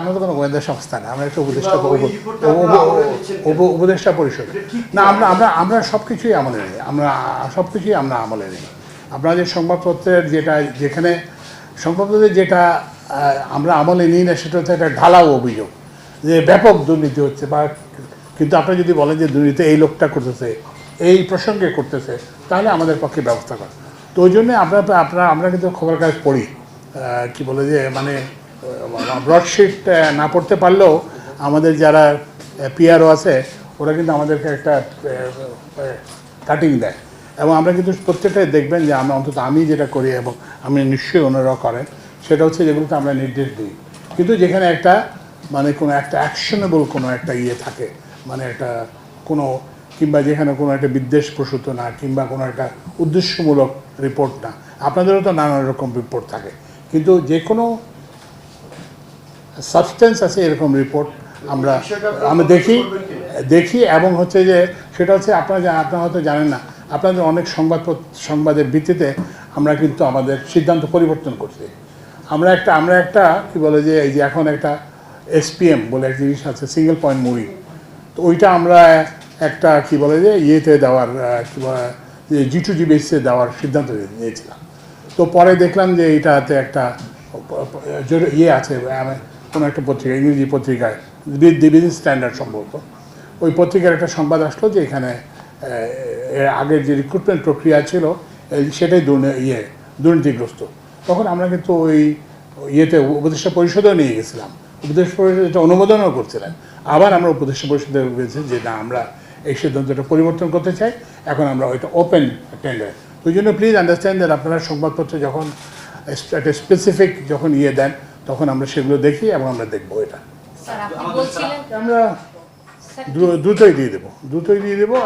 আমরা তো কোনো গোয়েন্দা সংস্থা না আমরা একটা উপদেষ্টা উপদেষ্টা পরিষদ। না আমরা আমরা আমরা সব কিছুই আমলে নিই। আমরা সব কিছুই আমরা আমলে নিই। আপনারা যে সংবাদপত্রের যেটা যেখানে সংবাদপত্রের যেটা আমরা আমলে নিই না সেটা হচ্ছে একটা ঢালাও অভিযোগ যে ব্যাপক দুর্নীতি হচ্ছে বা কিন্তু আপনি যদি বলেন যে দুর্নীতি এই লোকটা করতেছে এই প্রসঙ্গে করতেছে তাহলে আমাদের পক্ষে ব্যবস্থা করা। তো ওই জন্যে আমরা আপনারা আমরা কিন্তু খবর কাগজ পড়ি কি বলে যে মানে ব্রডশিট না পড়তে পারলেও আমাদের যারা পিআরও আছে, ওরা কিন্তু আমাদেরকে একটা কাটিং দেয়। এবং আমরা কিন্তু প্রত্যেকটাই দেখবেন যে আমরা অন্তত আমি যেটা করি এবং আমি নিশ্চয়ই অন্যরাও করেন, সেটা হচ্ছে যেগুলোতে আমরা নির্দেশ দিই। কিন্তু যেখানে একটা মানে কোনো একটা অ্যাকশনেবল কোনো একটা ইয়ে থাকে মানে একটা কোনো, কিংবা যেখানে কোনো একটা বিদ্বেষ প্রসূত না, কিংবা কোনো একটা উদ্দেশ্যমূলক রিপোর্ট না, আপনাদেরও তো নানান রকম রিপোর্ট থাকে। কিন্তু যে কোনো সাবস্টেন্স আছে এরকম রিপোর্ট আমরা আমরা দেখি দেখি এবং হচ্ছে যে সেটা হচ্ছে আপনারা আপনারা হয়তো জানেন না, আপনাদের অনেক সংবাদ সংবাদের ভিত্তিতে আমরা কিন্তু আমাদের সিদ্ধান্ত পরিবর্তন করছি। আমরা একটা আমরা একটা, কি বলে যে, এই যে এখন একটা এসপিএম বলে এক জিনিস আছে সিঙ্গেল পয়েন্ট মুভি তো ওইটা আমরা একটা, কি বলে যে, ইয়েতে দেওয়ার কি বলে জি টু জি বেসিসে দেওয়ার সিদ্ধান্ত নিয়েছিলাম। তো পরে দেখলাম যে এইটাতে একটা ইয়ে আছে কোনো একটা পত্রিকা, ইংরেজি পত্রিকায় বিজনেস স্ট্যান্ডার্ড সম্ভবত, ওই পত্রিকার একটা সংবাদ আসলো যে এখানে আগের যে রিক্রুটমেন্ট প্রক্রিয়া ছিল সেটাই ইয়ে দুর্নীতিগ্রস্ত। তখন আমরা কিন্তু ওই ইয়েতে উপদেষ্টা পরিষদেও নিয়ে গেছিলাম। উপদেষ্টা পরিষদ এটা অনুমোদনও করছিলেন। আবার আমরা উপদেষ্টা পরিষদে বলেছি যে না, আমরা এই সিদ্ধান্তটা পরিবর্তন করতে চাই। এখন আমরা ওইটা ওপেন টেন্ডার ওই জন্য প্লিজ আন্ডারস্ট্যান্ড দ্যাট আপনারা সংবাদপত্রে যখন, একটা স্পেসিফিক যখন ইয়ে দেন তখন আমরা সেগুলো দেখি এবং আমরা দেখব এটা। আমরা দ্রুতই দিয়ে দেবো দ্রুতই দিয়ে দেবো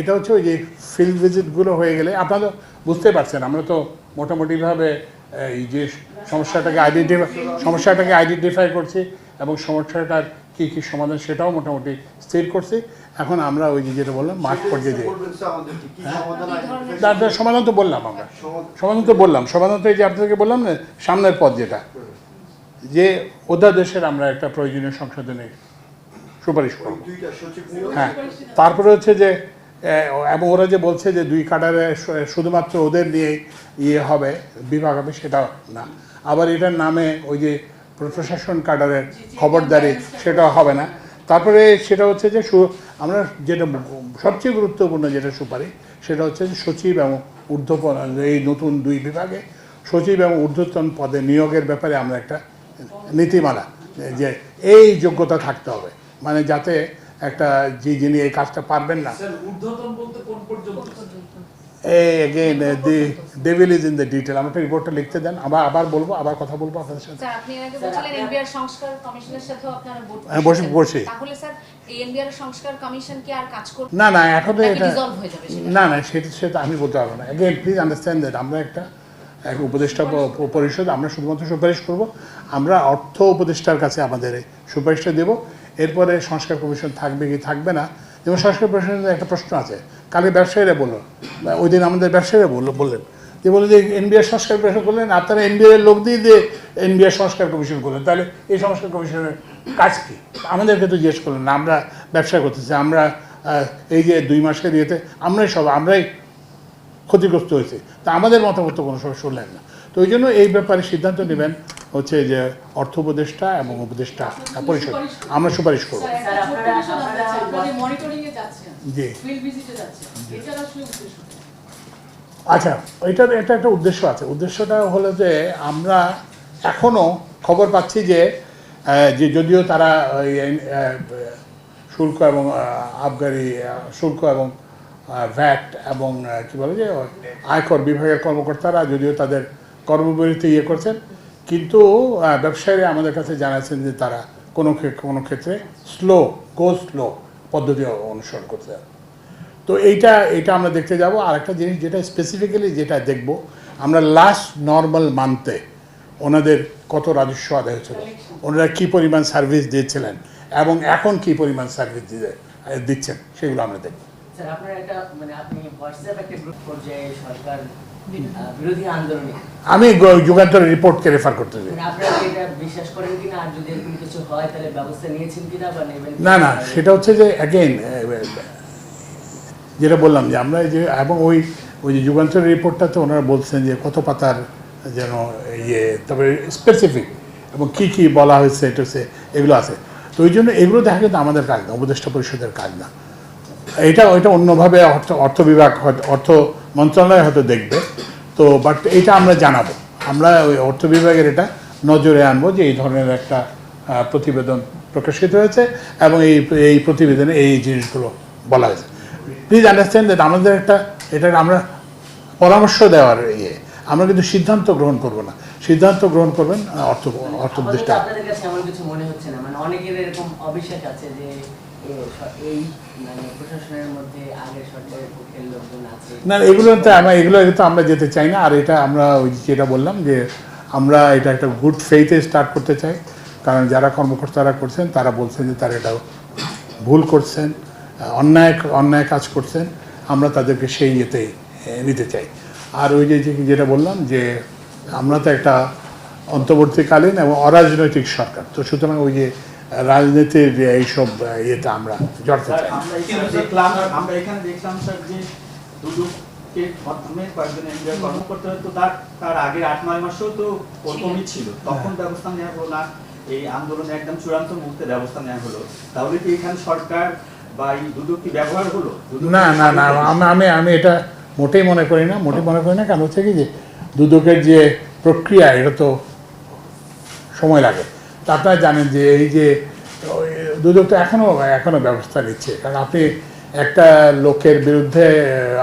এটা হচ্ছে ওই যে ফিল্ড ভিজিটগুলো হয়ে গেলে আপনারা তো বুঝতে পারছেন আমরা তো মোটামুটিভাবে এই যে সমস্যাটাকে আইডেন্টিফাই সমস্যাটাকে আইডেন্টিফাই করছি এবং সমস্যাটার কী কী সমাধান সেটাও মোটামুটি স্থির করছি। এখন আমরা ওই যে যেটা বললাম মাঠ পর্যায়ে যে তার তার সমাধান তো বললাম আমরা। সমাধান তো বললাম সমাধান তো এই যে আপনাদেরকে বললাম না সামনের পথ যেটা। যে অধ্যাদেশের আমরা একটা প্রয়োজনীয় সংশোধনে সুপারিশ করব। হ্যাঁ তারপরে হচ্ছে যে এবং ওরা যে বলছে যে দুই কাটারে শুধুমাত্র ওদের নিয়ে ইয়ে হবে বিভাগ হবে সেটা না। আবার এটার নামে ওই যে প্রশাসন কাটারের খবরদারি সেটা হবে না। তারপরে সেটা হচ্ছে যে আমরা যেটা সবচেয়ে গুরুত্বপূর্ণ যেটা সুপারিশ সেটা হচ্ছে যে সচিব এবং ঊর্ধ্বপন এই নতুন দুই বিভাগে সচিব এবং ঊর্ধ্বতন পদে নিয়োগের ব্যাপারে আমরা একটা নীতিমালা যে এই যোগ্যতা থাকতে হবে। মানে যাতে একটা যে যিনি এই কাজটা পারবেন না। স্যার ঊর্ধ্বতন বলতে কোন পর্যন্ত? এই again the devil is in the detail আমাকে রিপোর্টটা লিখতে দেন। আবার আবার বলব আবার কথা বলব আপনাদের সাথে। স্যার আপনি এর আগে বলছিলেন এনবিআর সংস্কার কমিশনের সাথেও আপনারা ভোট হ্যাঁ, বসে- বসে। তাহলে স্যার এই এনবিআর সংস্কার কমিশন কি আর কাজ করবে? না না এখন হয়ে? না না সেটা সেটা আমি বলতে পারব না। প্লিজ আন্ডারস্ট্যান্ড দ্যাট আমরা একটা এক উপদেষ্টা পরিষদ আমরা শুধুমাত্র সুপারিশ করব। আমরা অর্থ উপদেষ্টার কাছে আমাদের সুপারিশটা দেব। এরপরে সংস্কার কমিশন থাকবে কি থাকবে না? যেমন সংস্কার কমিশনের একটা প্রশ্ন আছে। কালকে ব্যবসায়ীরা বলল, ওই দিন আমাদের ব্যবসায়ীরা বলল, বললেন যে বলে যে, এনবিআর সংস্কার কমিশন করলেন আপনারা এনবিআর লোক দিয়ে দিয়ে এনবিআর সংস্কার কমিশন করলেন। তাহলে এই সংস্কার কমিশনের কাজ কি? আমাদেরকে তো জিজ্ঞেস করলেন, আমরা ব্যবসা করতেছি, আমরা এই যে দুই মাসের ইয়েতে, আমরাই সব, আমরাই ক্ষতিগ্রস্ত হয়েছে। তা আমাদের মতামত তো কোনো সময় শুনলেন না। তো ওই জন্য এই ব্যাপারে সিদ্ধান্ত নেবেন হচ্ছে যে অর্থ উপদেষ্টা এবং উপদেষ্টা পরিষদ। আমরা সুপারিশ করব। যাচ্ছেন, জি? আচ্ছা এটার এটা একটা উদ্দেশ্য আছে। উদ্দেশ্যটা হলো যে আমরা এখনও খবর পাচ্ছি যে যে যদিও তারা ওই, শুল্ক এবং আবগারি শুল্ক এবং ভ্যাট এবং কি বলে যে আয়কর বিভাগের কর্মকর্তারা যদিও তাদের কর্মবিরতি ইয়ে করছেন, কিন্তু ব্যবসায়ীরা আমাদের কাছে জানাচ্ছেন যে তারা কোনো কোনো ক্ষেত্রে স্লো গো স্লো পদ্ধতি অনুসরণ করতে তো এইটা এটা আমরা দেখতে যাব। আর একটা জিনিস যেটা স্পেসিফিক্যালি যেটা দেখব, আমরা লাস্ট নর্মাল মান্থে ওনাদের কত রাজস্ব আদায় হয়েছিল ওনারা কী পরিমাণ সার্ভিস দিয়েছিলেন এবং এখন কী পরিমাণ সার্ভিস দিচ্ছেন, সেগুলো আমরা দেখব। স্যার আপনার একটা মানে আপনি হোয়াটসঅ্যাপ একটা গ্রুপ পর্যায়ে সরকার বিরোধী আন্দোলনে। আমি যুগান্তরের রিপোর্টকে রেফার করতে চাই। মানে আপনারা এটা বিশ্বাস করেন কিনা? আর যদি এরকম কিছু হয় তাহলে ব্যবস্থা নিয়েছেন কিনা বা নেবেন না না সেটা হচ্ছে যে অ্যাগেইন যেটা বললাম যে আমরা যে এবং ওই ওই যে যুগান্তরের রিপোর্টটাতে ওনারা বলছেন যে কত পাতার যেন ইয়ে তবে স্পেসিফিক এবং কি কি বলা হয়েছে এটা হচ্ছে এগুলো আছে। তো ওই জন্য এগুলো দেখা কিন্তু আমাদের কাজ না উপদেষ্টা পরিষদের কাজ না। এটা ওইটা অন্যভাবে অর্থ অর্থ বিভাগ অর্থ মন্ত্রণালয় হয়তো দেখবে। তো বাট এটা আমরা জানাব। আমরা ওই অর্থ বিভাগের এটা নজরে আনব যে এই ধরনের একটা প্রতিবেদন প্রকাশিত হয়েছে এবং এই এই প্রতিবেদনে এই জিনিসগুলো বলা হয়েছে। প্লিজ আন্ডারস্ট্যান্ড দ্যাট আমাদের একটা এটা আমরা পরামর্শ দেওয়ার ইয়ে। আমরা কিন্তু সিদ্ধান্ত গ্রহণ করব না। সিদ্ধান্ত গ্রহণ করবেন অর্থ অর্থ উপদেষ্টা আপনাদের কাছে এমন কিছু মনে হচ্ছে না? মানে অনেকের এরকম অবিশ্বাস আছে যে এই মানে না, এগুলো তো আমরা এগুলো তো আমরা যেতে চাই না। আর এটা আমরা ওই যেটা বললাম যে আমরা এটা একটা গুড ফেইথে স্টার্ট করতে চাই। কারণ যারা কর্মকর্তারা করছেন, তারা বলছেন যে তারা এটা ভুল করছেন, অন্যায় অন্যায় কাজ করছেন। আমরা তাদেরকে সেই ইয়েতে নিতে চাই। আর ওই যে- যেটা বললাম যে আমরা তো একটা অন্তর্বর্তীকালীন এবং অরাজনৈতিক সরকার। তো সুতরাং ওই যে রাজনীতির যে এইসব ইয়েতে আমরা জড়তে চাই আমরা এখানে দেখলাম স্যার যে দুদুকে মাধ্যমে কয়েকজন এনজিও কর্মকর্তা তো তার তার আগের আট নয় মাসেও তো ওরকমই ছিল। তখন ব্যবস্থা নেওয়া হলো না। এই আন্দোলনে একদম চূড়ান্ত মুহূর্তে ব্যবস্থা নেওয়া হলো। তাহলে কি এখানে সরকার বা এই দুদক কি ব্যবহার হলো? না না না আমি আমি আমি এটা মোটেই মনে করি না। মোটেই মনে করি না কারণ হচ্ছে কি যে দুদকের যে প্রক্রিয়া এটা তো সময় লাগে। তা আপনারা জানেন যে এই যে দুদক তো এখনও এখনও ব্যবস্থা নিচ্ছে কারণ আপনি একটা লোকের বিরুদ্ধে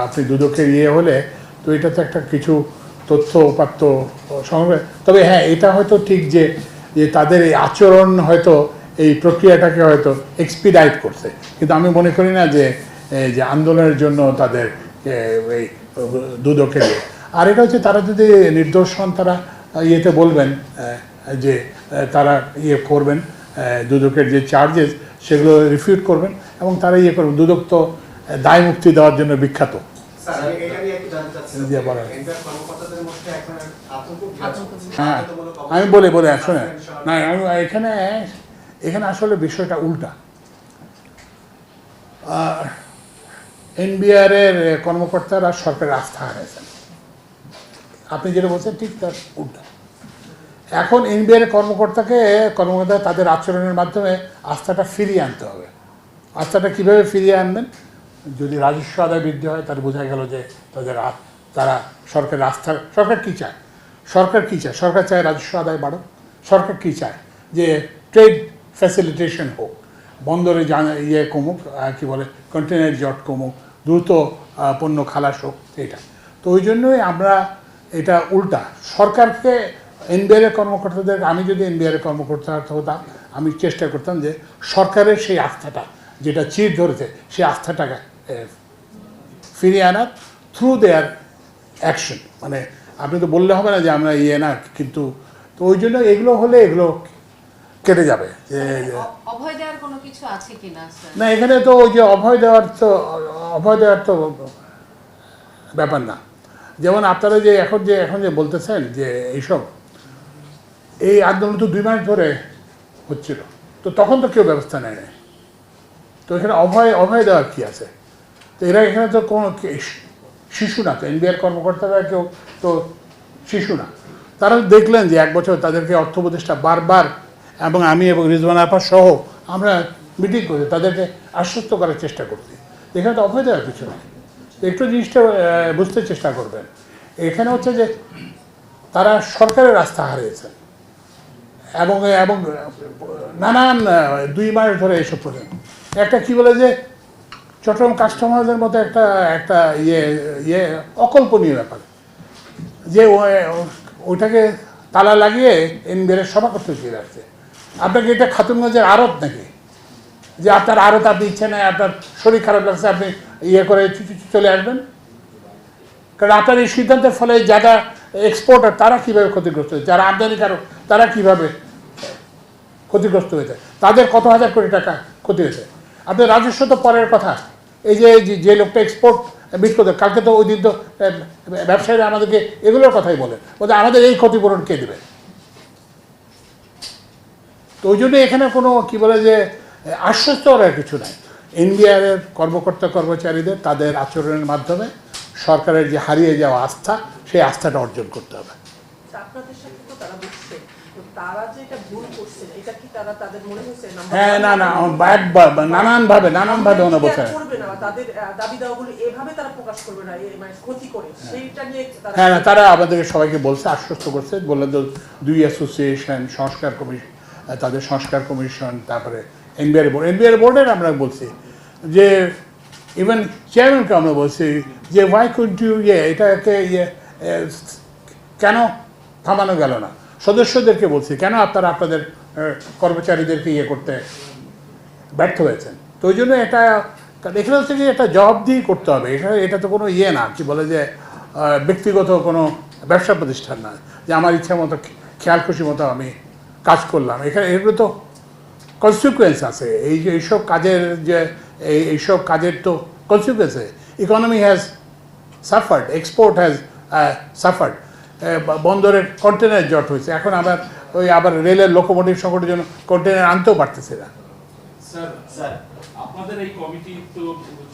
আপনি দুদকের ইয়ে হলে তো এটা তো একটা কিছু তথ্য উপাত্ত সংগ্রহ তবে হ্যাঁ এটা হয়তো ঠিক যে যে তাদের এই আচরণ হয়তো, এই প্রক্রিয়াটাকে হয়তো এক্সপিডাইট করছে কিন্তু আমি মনে করি না যে যে আন্দোলনের জন্য তাদের এই দুদকের ইয়ে। আর এটা হচ্ছে তারা যদি নির্দোষ হন, তারা ইয়েতে বলবেন যে তারা ইয়ে করবেন দুদকের যে চার্জেস সেগুলো রিফিউট করবেন এবং তারা ইয়ে করবেন। দুদক তো দায় মুক্তি দেওয়ার জন্য বিখ্যাত। হ্যাঁ আমি বলি বলি শোনে না আমি এখানে এখানে আসলে বিষয়টা উল্টা। এনবিআর এর কর্মকর্তারা সরকারের আস্থা হারিয়েছেন আপনি যেটা বলছেন ঠিক তার উল্টা। এখন এনবিআর কর্মকর্তাকে কর্মকর্তা তাদের আচরণের মাধ্যমে আস্থাটা ফিরিয়ে আনতে হবে। আস্থাটা কীভাবে ফিরিয়ে আনবেন? যদি রাজস্ব আদায় বৃদ্ধি হয়, তাহলে বোঝা গেল যে তাদের তারা সরকারের আস্থা, সরকার কী চায়? সরকার কী চায়? সরকার চায় রাজস্ব আদায় বাড়ুক। সরকার কী চায়? যে ট্রেড ফ্যাসিলিটেশন হোক, বন্দরে ইয়ে কমুক কী বলে কন্টেনার জট কমুক, দ্রুত পণ্য খালাস হোক এটা তো ওই জন্যই আমরা এটা উল্টা, সরকারকে এনবিআর এর কর্মকর্তাদের আমি যদি এনবিআর এর কর্মকর্তা হতাম আমি চেষ্টা করতাম যে সরকারের সেই আস্থাটা যেটা চির ধরেছে সেই আস্থাটাকে ফিরিয়ে আনার থ্রু দেয়ার অ্যাকশন মানে আপনি তো বললে হবে না যে আমরা ইয়ে না কিন্তু তো ওই জন্য এগুলো হলে এগুলো কেটে যাবে যে অভয় দেওয়ার কোনো কিছু আছে কিনা স্যার? না এখানে তো ওই যে অভয় দেওয়ার তো অভয় দেওয়ার তো ব্যাপার না। যেমন আপনারা যে এখন যে এখন যে বলতেছেন যে এইসব এই আন্দোলন তো দুই মাস ধরে হচ্ছিল। তো তখন তো কেউ ব্যবস্থা নেয় নাই। তো এখানে অভয় অভয় দেওয়ার কি আছে? তো এরা এখানে তো কোনো শিশু না, তো এনবিআর কর্মকর্তারা কেউ তো শিশু না। তারা দেখলেন যে এক বছর তাদেরকে অর্থ উপদেষ্টা বারবার এবং আমি এবং রিজওয়ান আপা সহ আমরা মিটিং করি তাদেরকে আশ্বস্ত করার চেষ্টা করছি। এখানে তো অভয় দেওয়ার কিছু নেই। একটু জিনিসটা বুঝতে চেষ্টা করবেন। এখানে হচ্ছে যে তারা সরকারের রাস্তা হারিয়েছেন। এবং এবং, নানান দুই মাস ধরে এসব করে। একটা কি বলে যে, চট্টগ্রাম কাস্টমারদের মতো একটা একটা ইয়ে ইয়ে অকল্পনীয় ব্যাপার। যে ওইটাকে তালা লাগিয়ে এনবিআর সভা করতে চলে আসছে আপনাকে এটা খাতুনগঞ্জের আড়ত নাকি? যে আপনার আড়ত আপনি ইচ্ছে নেই, আপনার শরীর খারাপ লাগছে, আপনি ইয়ে করে চলে আসবেন। কারণ আপনার এই সিদ্ধান্তের ফলে যারা এক্সপোর্টার তারা কীভাবে ক্ষতিগ্রস্ত হয়েছে? যারা আমদানিকারক তারা কীভাবে ক্ষতিগ্রস্ত হয়েছে? তাদের কত হাজার কোটি টাকা ক্ষতি হয়েছে? আপনার রাজস্ব তো পরের কথা। এই যে, যে- লোকটা এক্সপোর্ট মিট করতে, কালকে তো ওই দিন তো ব্যবসায়ীরা আমাদেরকে এগুলোর কথাই বলেন বলতে আমাদের এই ক্ষতিপূরণ কে দেবে? তো ওই জন্য এখানে কোনো কি বলে যে আশ্বস্ত করার কিছু নাই। এনবিআরের কর্মকর্তা কর্মচারীদের তাদের আচরণের মাধ্যমে সরকারের যে হারিয়ে যাওয়া আস্থা সেই আস্থাটা অর্জন করতে হবে। তাদের মনে হ্যাঁ one? না না একবার নানানভাবে নানানভাবে ওনা হ্যাঁ। না তারা আমাদেরকে সবাইকে বলছে আশ্বস্ত করছে বললেন তো দুই অ্যাসোসিয়েশন সংস্কার কমিশন তাদের সংস্কার কমিশন তারপরে এনবিআর বোর্ড এনবিআর বোর্ডের আমরা বলছি যে ইভেন চেয়ারম্যানকে আমরা বলছি যে ওয়াই কুড ইউ ইয়ে এটাকে ইয়ে কেন থামানো গেল না? সদস্যদেরকে বলছি, কেন আপনারা আপনাদের কর্মচারীদেরকে ইয়ে করতে ব্যর্থ হয়েছেন? তো ওই জন্য এটা, এখানে হচ্ছে কি একটা জবাবদিহি করতে হবে। এখানে এটা তো কোনো ইয়ে না, কি বলে যে ব্যক্তিগত কোনো ব্যবসা প্রতিষ্ঠান না। যে আমার ইচ্ছা মতো, খেয়াল খুশি মতো আমি কাজ করলাম। এখানে এগুলো তো কনসিকুয়েন্স আছে। এই যে এইসব কাজের যে এই এইসব কাজের তো consequence economy has suffered export has suffered বন্দরের কন্টেনার জট হয়েছে। এখন আবার ওই আবার রেলের লোকোমোটিভ সংকটের জন্য কন্টেনার আনতেও পারতেছে না। স্যার স্যার আপনাদের এই কমিটি তো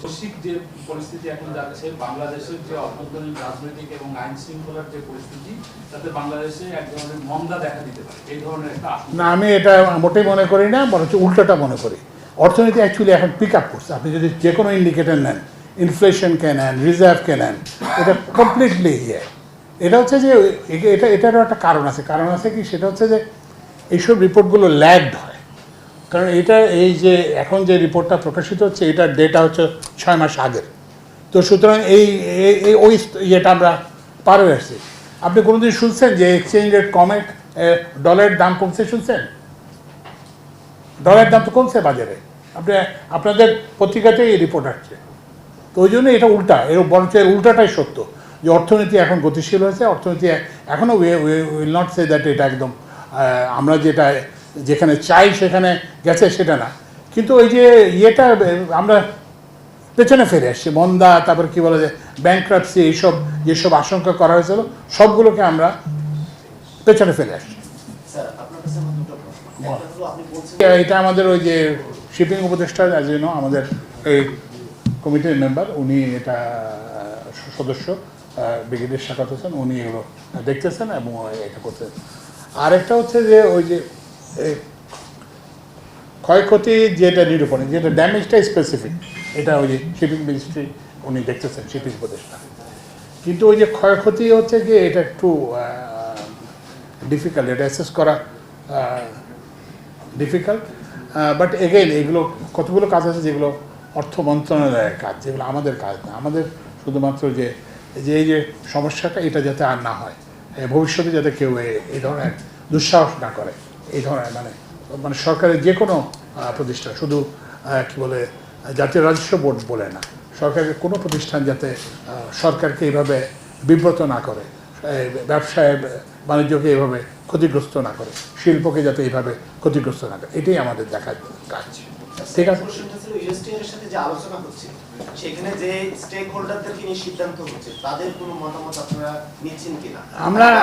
বৈশ্বিক যে পরিস্থিতি এখন যাচ্ছে বাংলাদেশের যে অভ্যন্তরীণ রাজনৈতিক এবং আইন শৃঙ্খলার যে পরিস্থিতি তাতে বাংলাদেশে এক ধরনের মন্দা দেখা দিতে পারে। এই ধরনের একটা না আমি এটা মোটেই মনে করি না বরঞ্চ উল্টোটা মনে করি। অর্থনীতি অ্যাকচুয়ালি এখন পিক আপ করছে। আপনি যদি যে কোনো ইন্ডিকেটর নেন ইনফ্লেশনকে নেন রিজার্ভকে নেন, এটা কমপ্লিটলি ইয়ে। এটা হচ্ছে যে এটা এটারও একটা কারণ আছে। কারণ আছে কি? সেটা হচ্ছে যে, এইসব রিপোর্টগুলো ল্যাগড হয়। কারণ এটা এই যে, এখন যে রিপোর্টটা প্রকাশিত হচ্ছে, এটার ডেটা হচ্ছে ছয় মাস আগের। তো সুতরাং এই ওই ইয়েটা আমরা পার আসছি। আপনি কোনোদিন শুনছেন যে এক্সচেঞ্জ রেট কমে ডলারের দাম কমছে শুনছেন? ডলারের দাম তো কমছে বাজারে। আপনি, আপনাদের পত্রিকাতেই এই রিপোর্ট আসছে। তো ওই জন্য এটা উল্টা, এর বরঞ্চ এর উল্টাটাই সত্য যে অর্থনীতি এখন গতিশীল হয়েছে, অর্থনীতি এখনও উইল নট সে দ্যাট এটা একদম আমরা যেটা, যেখানে চাই সেখানে গেছে সেটা না। কিন্তু ওই যে ইয়েটা, আমরা পেছনে ফিরে আসছি, মন্দা, তারপর কি বলে যে ব্যাংক্রাপসি এইসব, যেসব আশঙ্কা করা হয়েছিল, সবগুলোকে আমরা পেছনে ফেলে আসছি। এটা আমাদের ওই যে শিপিং উপদেষ্টা অ্যাজ ইউ নো আমাদের এই কমিটির মেম্বার উনি এটা সদস্য ব্রিগেডিয়ার শাখাত হোসেন, উনি এগুলো দেখতেছেন এবং এটা করতেছেন। আরেকটা হচ্ছে যে ওই যে ক্ষয়ক্ষতি যেটা নিরূপণে, যেটা ড্যামেজটা স্পেসিফিক এটা ওই যে শিপিং মিনিস্ট্রি উনি দেখতেছেন শিপিং উপদেষ্টা। কিন্তু ওই যে ক্ষয়ক্ষতি হচ্ছে কি, এটা একটু ডিফিকাল্ট এটা অ্যাসেস করা ডিফিকাল্ট বাট এগেইন এগুলো কতগুলো কাজ আছে যেগুলো অর্থ মন্ত্রণালয়ের কাজ, যেগুলো আমাদের কাজ না। আমাদের শুধুমাত্র যে যে এই যে সমস্যাটা, এটা যাতে আর না হয়। ভবিষ্যতে যাতে কেউ এই ধরনের দুঃসাহস না করে। এই ধরনের মানে মানে সরকারের যে কোনো প্রতিষ্ঠান, শুধু কি বলে, জাতীয় রাজস্ব বোর্ড বলে না। সরকারের কোনো প্রতিষ্ঠান যাতে সরকারকে এইভাবে বিব্রত না করে। ব্যবসায় বাণিজ্যকে এভাবে ক্ষতিগ্রস্ত না করে শিল্পকে যাতে এইভাবে ক্ষতিগ্রস্ত না করে এটাই আমাদের দেখার কাজ। ঠিক আছে? আমরা-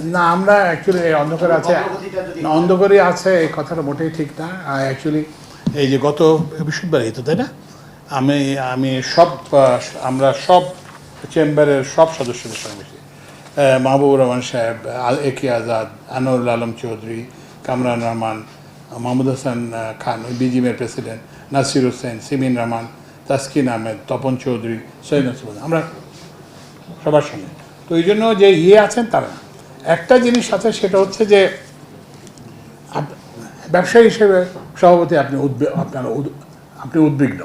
না আমরা অ্যাকচুয়ালি অন্ধকারে আছে। অন্ধকারে আছে এই কথাটা মোটেই ঠিক না। অ্যাকচুয়ালি এই যে গত তো তাই না? আমি আমি সব আমরা সব চেম্বারের সব সদস্যদের সঙ্গে মাহবুবুর রহমান সাহেব, আল একি আজাদ, আনোয়ারুল আলম চৌধুরী, কামরান রহমান, মাহমুদ হাসান খান বিজিএমের প্রেসিডেন্ট, নাসির হোসেন, সিমিন রহমান, তাসকিন আহমেদ, তপন চৌধুরী, সৈয়দ আমরা সবার সঙ্গে। তো এই জন্য যে ইয়ে আছেন, তারা একটা জিনিস আছে, সেটা হচ্ছে যে ব্যবসায়ী হিসেবে সভাপতি আপনি উদ্বে, আপনার আপনি উদ্বিগ্ন।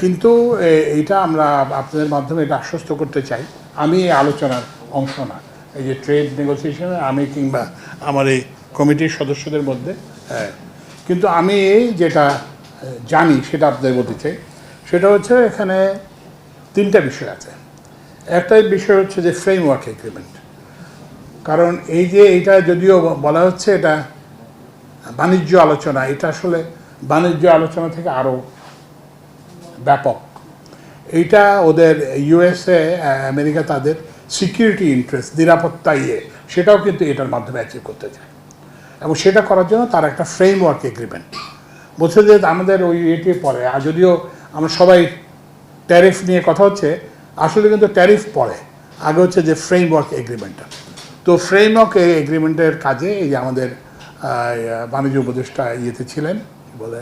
কিন্তু, এ- এইটা আমরা আপনাদের মাধ্যমে এটা আশ্বস্ত করতে চাই। আমি এই আলোচনার অংশ না। এই যে ট্রেড নেগোসিয়েশনে আমি কিংবা আমার এই কমিটির সদস্যদের মধ্যে। কিন্তু আমি এই যেটা জানি সেটা আপনাদের বলতে চাই, সেটা হচ্ছে এখানে তিনটা বিষয় আছে। একটাই বিষয় হচ্ছে যে ফ্রেমওয়ার্ক এগ্রিমেন্ট কারণ এই যে এটা যদিও বলা হচ্ছে এটা বাণিজ্য আলোচনা, এটা আসলে বাণিজ্য আলোচনা থেকে আরও ব্যাপক। এইটা ওদের ইউএসএ আমেরিকা তাদের সিকিউরিটি ইন্টারেস্ট নিরাপত্তা ইয়ে সেটাও কিন্তু এটার মাধ্যমে অ্যাচিভ করতে চায়। এবং সেটা করার জন্য তার একটা ফ্রেমওয়ার্ক এগ্রিমেন্ট বলছে যে আমাদের ওই এটি পরে, আর যদিও আমরা সবাই ট্যারিফ নিয়ে কথা হচ্ছে, আসলে কিন্তু ট্যারিফ পরে। আগে হচ্ছে যে ফ্রেমওয়ার্ক এগ্রিমেন্টটা তো ফ্রেমওয়ার্ক এগ্রিমেন্টের কাজে এই যে আমাদের বাণিজ্য উপদেষ্টা ইয়েতে ছিলেন বলে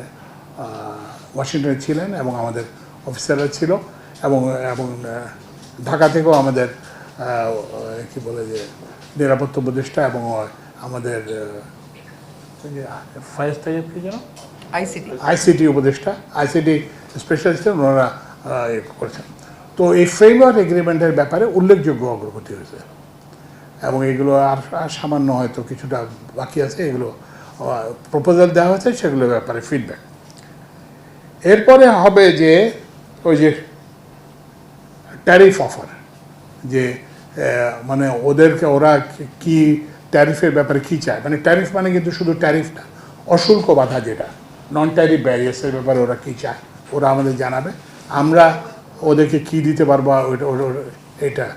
ওয়াশিংটনে ছিলেন এবং আমাদের অফিসাররা ছিল এবং এবং ঢাকা থেকেও আমাদের কি বলে যে নিরাপত্তা উপদেষ্টা এবং আমাদের ফায়ার কি যেন? আইসিটি আইসিটি উপদেষ্টা আইসিটি স্পেশালিস্ট ওনারা করেছেন। তো এই ফ্রেমওয়ার্ক এগ্রিমেন্টের ব্যাপারে উল্লেখযোগ্য অগ্রগতি হয়েছে। এবং এগুলো আর আর সামান্য হয়তো কিছুটা বাকি আছে এগুলো প্রপোজাল দেওয়া হয়েছে সেগুলোর ব্যাপারে ফিডব্যাক এরপরে হবে যে ওই যে ট্যারিফ অফার যে মানে ওদেরকে ওরা কি- ট্যারিফের ব্যাপারে কি চায়? মানে ট্যারিফ মানে কিন্তু শুধু ট্যারিফ না, অশুল্ক বাধা যেটা নন ট্যারিফ ব্যারিয়ার্সের ব্যাপারে ওরা কি চায়? ওরা আমাদের জানাবে। আমরা ওদেরকে কি দিতে পারব এটা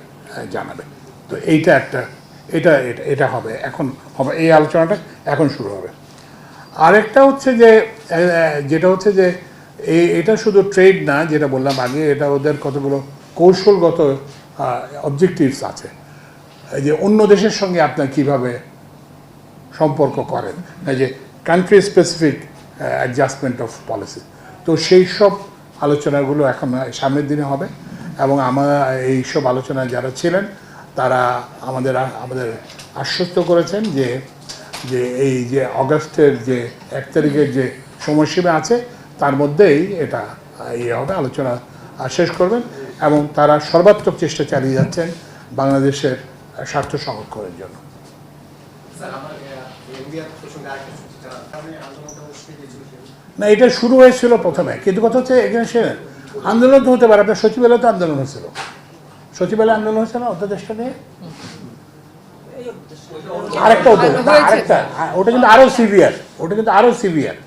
জানাবে। তো এইটা একটা, এটা এটা হবে। এখন হবে, এই আলোচনাটা এখন শুরু হবে। আরেকটা হচ্ছে যে যেটা হচ্ছে যে এই, এটা শুধু ট্রেড না, যেটা বললাম আগে, এটা ওদের কতগুলো কৌশলগত অবজেক্টিভস আছে। এই যে অন্য দেশের সঙ্গে আপনার কীভাবে সম্পর্ক করেন যে country specific adjustment of policy তো সেই সব আলোচনাগুলো এখন সামনের দিনে হবে, এবং আমার এই সব আলোচনায় যারা ছিলেন, তারা আমাদের আমাদের আশ্বস্ত করেছেন যে যে এই যে অগাস্টের যে এক তারিখের যে সময়সীমা আছে তার মধ্যেই এটা ইয়ে হবে আলোচনা শেষ করবেন এবং তারা সর্বাত্মক চেষ্টা চালিয়ে যাচ্ছেন বাংলাদেশের স্বার্থ সংরক্ষণের জন্য। হয়েছিল না এটা শুরু হয়েছিল প্রথমে কিন্তু কথা হচ্ছে এখানে সে আন্দোলন তো হতে পারে আপনার সচিবালয় তো আন্দোলন হয়েছিল। সচিবালয় আন্দোলন হয়েছে না অধ্যাদেশটা নিয়ে আরেকটা আরেকটা ওটা কিন্তু আরও সিভিয়ার ওটা কিন্তু আরও সিভিয়ার।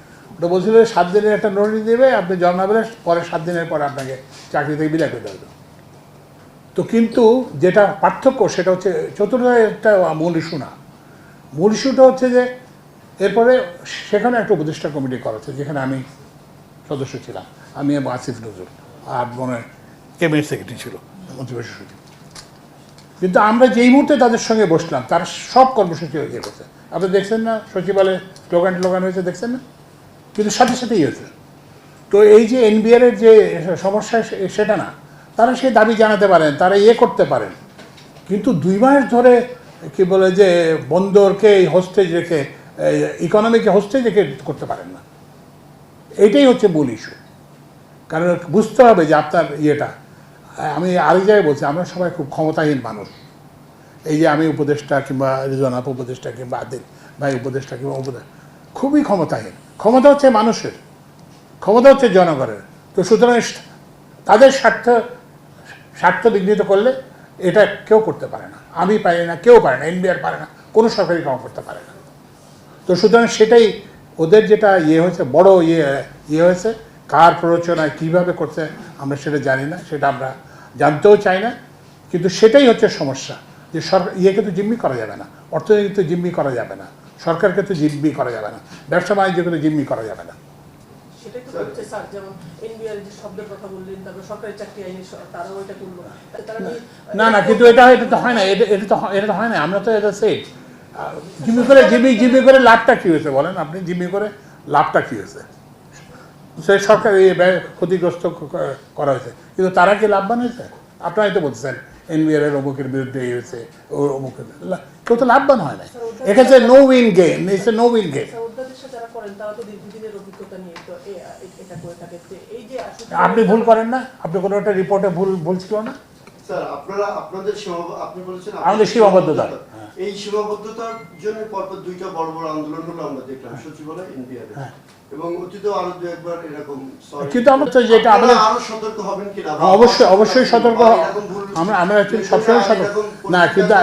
ওটা বলছিল সাত দিনের একটা নোটিশ দেবে, আপনি জন্মাবেন পরে সাত দিনের পরে আপনাকে চাকরি থেকে বিদায় করে হবে। তো কিন্তু যেটা পার্থক্য, সেটা হচ্ছে চতুর্থ একটা মূল ইস্যু না। মূল ইস্যুটা হচ্ছে যে এরপরে সেখানে একটা উপদেষ্টা কমিটি করা হচ্ছে, যেখানে আমি সদস্য ছিলাম। আমি আসিফ নজরুল, আর মনে হয় ক্যাবিনেট সেক্রেটারি ছিল, মন্ত্রিপরিষদ সচিব। কিন্তু আমরা যেই মুহূর্তে তাদের সঙ্গে বসলাম, তারা সব কর্মসূচি ইয়ে করছে আপনি দেখছেন না সচিবালয়ে স্লোগান টোগান হয়েছে, দেখছেন না? কিন্তু সাথে সাথেই হয়েছে। তো এই যে এনবিআর এর যে সমস্যা সেটা না, তারা সেই দাবি জানাতে পারেন, তারা ইয়ে করতে পারেন। কিন্তু দুই মাস ধরে কি বলে যে বন্দরকে এই হোস্টেজ রেখে ইকোনমিকে হোস্টেজ রেখে করতে পারেন না। এটাই হচ্ছে মূল ইস্যু কারণ বুঝতে হবে যে আপনার ইয়েটা, আমি আরেক জায়গায় বলছি, আমরা সবাই খুব ক্ষমতাহীন মানুষ। এই যে আমি উপদেষ্টা কিংবা রিজন আপ উপদেষ্টা কিংবা আদিল ভাই উপদেষ্টা কিংবা উপদেষ্টা খুবই ক্ষমতাহীন। ক্ষমতা হচ্ছে মানুষের, ক্ষমতা হচ্ছে জনগণের। তো সুতরাং তাদের স্বার্থ স্বার্থ বিঘ্নিত করলে এটা কেউ করতে পারে না। আমি পারি না, কেউ পারে না, এনবিআর পারে না, কোনো সরকারি কাম করতে পারে না। তো সুতরাং সেটাই ওদের যেটা ইয়ে হয়েছে, বড় ইয়ে ইয়ে হয়েছে, কার প্ররোচনায় কীভাবে করছে, আমরা সেটা জানি না, সেটা আমরা জানতেও চাই না। কিন্তু সেটাই হচ্ছে সমস্যা, যে সরকার ইয়েকে তো জিম্মি করা যাবে না অর্থনীতি তো জিম্মি করা যাবে না। সরকারকে তো জিম্মি করা যাবে না। ব্যবসা বাণিজ্যকে তো জিম্মি করা যাবে না। সেটাই তো বলছে স্যার যেমন এনবিআর যে শব্দের কথা বললেন তারপর সরকারি চাকরি আইনে তারাও এটা করল। না না কিন্তু এটা এটা তো হয় না এটা এটা তো এটা তো হয় না আমরা তো এটা সেই জিম্মি করে জিম্মি জিম্মি করে লাভটা কী হয়েছে বলেন আপনি? জিম্মি করে লাভটা কী হয়েছে? সে সরকার ক্ষতিগ্রস্ত করা হয়েছে। কিন্তু তারা কি লাভবান হয়েছে? আপনারাই তো বলছেন। এনবিআর এর অমুকের বিরুদ্ধে এই হয়েছে ও অমুকের কেউ তো লাভবান হয় না এক্ষেত্রে no win game it's no win game আপনি ভুল করেন না আপনি কোনো একটা রিপোর্টে ভুল ভুল ছিল না আমাদের সীমাবদ্ধতা। এই সীমাবদ্ধতার জন্য পরপর দুইটা বড় বড় আন্দোলন হলো আমরা দেখলাম সচিবালয় ইন্ডিয়ার হ্যাঁ। এবং অতীতেও আরও দু একবার এরকম কিন্তু আমরা তো যেটা আপনারা আমাদের আরও সতর্ক হবেন কিনা অবশ্যই অবশ্যই সতর্ক বা আমরা সবসময় সতর্ক না কিন্তু।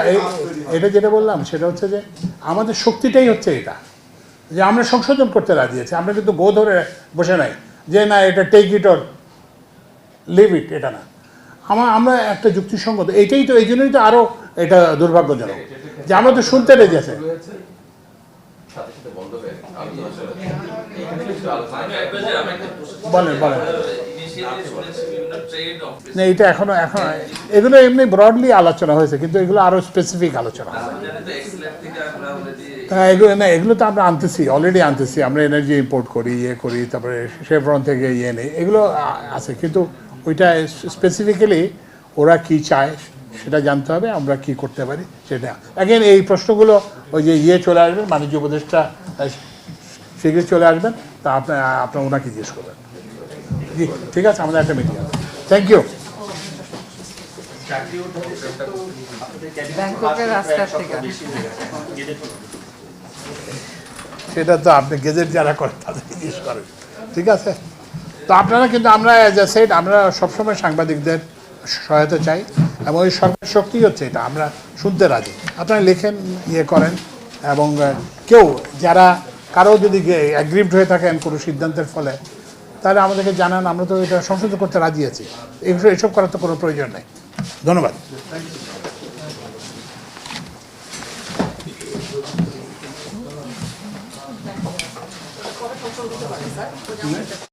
এটা যেটা বললাম সেটা হচ্ছে যে আমাদের শক্তিটাই হচ্ছে এটা। যে আমরা সংশোধন করতে রাজি আছি আমরা কিন্তু গো ধরে বসে নাই। যে না এটা take it or leave it এটা না। আমার আমরা একটা যুক্তিসঙ্গত এটাই তো এই জন্যই তো আরও এটা দুর্ভাগ্যজনক। যে আমরা তো শুনতে প্রশ্ন বলেন, বলেন। না এটা এখনও এখন এগুলো এমনি ব্রডলি আলোচনা হয়েছে কিন্তু এগুলো আরও স্পেসিফিক আলোচনা হ্যাঁ এগুলো না এগুলো তো আমরা আনতেছি অলরেডি আনতেছি। আমরা এনার্জি ইম্পোর্ট করি ইয়ে করি তারপরে শেভরন থেকে ইয়ে নেই। এগুলো আছে কিন্তু ওইটা স্পেসিফিক্যালি ওরা কি চায় সেটা জানতে হবে আমরা কি করতে পারি সেটা। অ্যাগেন এই প্রশ্নগুলো ওই যে ইয়ে চলে আসবেন বাণিজ্য উপদেষ্টা শীঘ্রই চলে আসবেন তা আপনার আপনার ওনাকে জিজ্ঞেস করবেন। জি ঠিক আছে আমাদের একটা মিটিং আছে। Thank you. সেটা তো আপনি গেজেট যারা করেন তাদের জিজ্ঞেস করেন। ঠিক আছে? তো আপনারা কিন্তু আমরা অ্যাজ এ সেট আমরা সবসময় সাংবাদিকদের সহায়তা চাই। এবং ওই সরকার শক্তি হচ্ছে এটা, আমরা শুনতে রাজি। আপনারা লেখেন ইয়ে করেন, এবং কেউ যারা, কারও যদি অ্যাগ্রিভড হয়ে থাকেন কোনো সিদ্ধান্তের ফলে, তাহলে আমাদেরকে জানান, আমরা তো এটা সংশোধন করতে রাজি আছি। এসব এসব করার তো কোনো প্রয়োজন নেই। ধন্যবাদ। পরে সংশোধন